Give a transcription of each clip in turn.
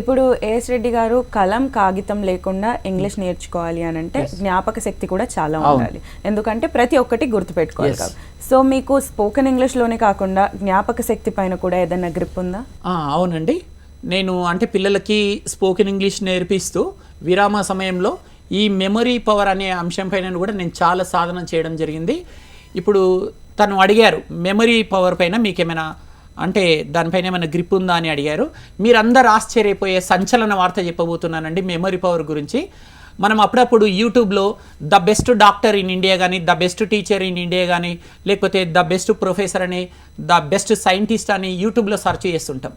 ఇప్పుడు ఏఎస్ రెడ్డి గారు కలం కాగితం లేకుండా ఇంగ్లీష్ నేర్చుకోవాలి అని అంటే జ్ఞాపక శక్తి కూడా చాలా ఉండాలి. ఎందుకంటే ప్రతి ఒక్కటి గుర్తుపెట్టుకోవాలి సో మీకు స్పోకెన్ ఇంగ్లీష్లోనే కాకుండా జ్ఞాపక శక్తి పైన కూడా ఏదైనా గ్రిప్ ఉందా? అవునండి. నేను అంటే పిల్లలకి స్పోకెన్ ఇంగ్లీష్ నేర్పిస్తూ విరామ సమయంలో ఈ మెమరీ పవర్ అనే అంశం పైన కూడా నేను చాలా సాధన చేయడం జరిగింది. ఇప్పుడు తను అడిగారు మెమరీ పవర్ పైన మీకేమైనా అంటే దానిపైన ఏమైనా గ్రిప్ ఉందా అని అడిగారు. మీరందరు ఆశ్చర్యపోయే సంచలన వార్త చెప్పబోతున్నానండి మెమరీ పవర్ గురించి. మనం అప్పుడప్పుడు యూట్యూబ్లో the best doctor in India కానీ the best teacher in India కానీ లేకపోతే ద బెస్ట్ ప్రొఫెసర్ అని ద బెస్ట్ సైంటిస్ట్ అని యూట్యూబ్లో సెర్చ్ చేస్తుంటాం.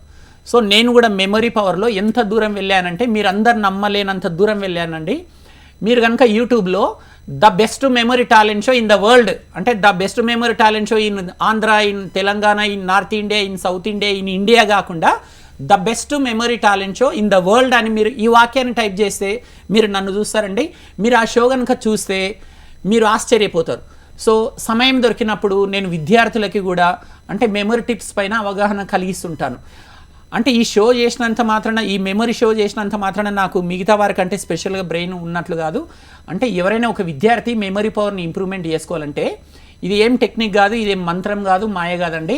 సో నేను కూడా మెమరీ పవర్లో ఎంత దూరం వెళ్ళానంటే మీరు అందరు నమ్మలేనంత దూరం వెళ్ళానండి. మీరు కనుక యూట్యూబ్లో the best memory talent show in the world. అంటే the best memory talent show in Andhra in Telangana in north India in south India in India కాకుండా the best memory talent show in the world అని మీరు ఈ వాక్యాన్ని type చేస్తే మీరు నన్ను చూస్తారండి. మీరు ఆ షో కనుక చూస్తే మీరు ఆశ్చర్యపోతారు. సో సమయం దొరికినప్పుడు నేను విద్యార్థులకి కూడా అంటే మెమరీ టిప్స్ పైన అవగాహన కలిగిస్తుంటాను. అంటే ఈ షో చేసినంత మాత్రాన ఈ మెమరీ షో చేసినంత మాత్రాన నాకు మిగతా వారికంటే స్పెషల్గా బ్రెయిన్ ఉన్నట్లు కాదు. అంటే ఎవరైనా ఒక విద్యార్థి మెమరీ పవర్ని ఇంప్రూవ్మెంట్ చేసుకోవాలంటే ఇది ఏం టెక్నిక్ కాదు ఇదేం మంత్రం కాదు మాయ కాదండి.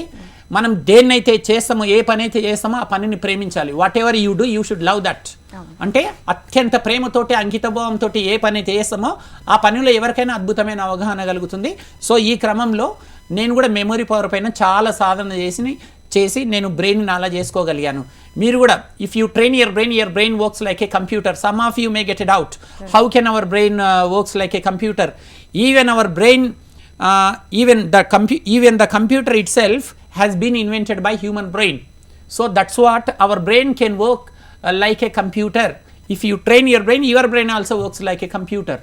మనం దేన్నైతే చేస్తామో ఏ పని అయితే చేస్తామో ఆ పనిని ప్రేమించాలి. Whatever you do you should love that అంటే అత్యంత ప్రేమతోటి అంకితభావంతో ఏ పని అయితే చేస్తామో ఆ పనిలో ఎవరికైనా అద్భుతమైన అవగాహన కలుగుతుంది. సో ఈ క్రమంలో నేను కూడా మెమరీ పవర్ పైన చాలా సాధన చేసి చేసి నేను బ్రెయిన్ అలా చేసుకోగలిగాను. మీరు కూడా if you train your brain your brain works like a computer some of you may get it out how can our brain works like a computer even our brain even the compu even the computer itself has been invented by human brain so that's what our brain can work like a computer if you train your brain your brain also works like a computer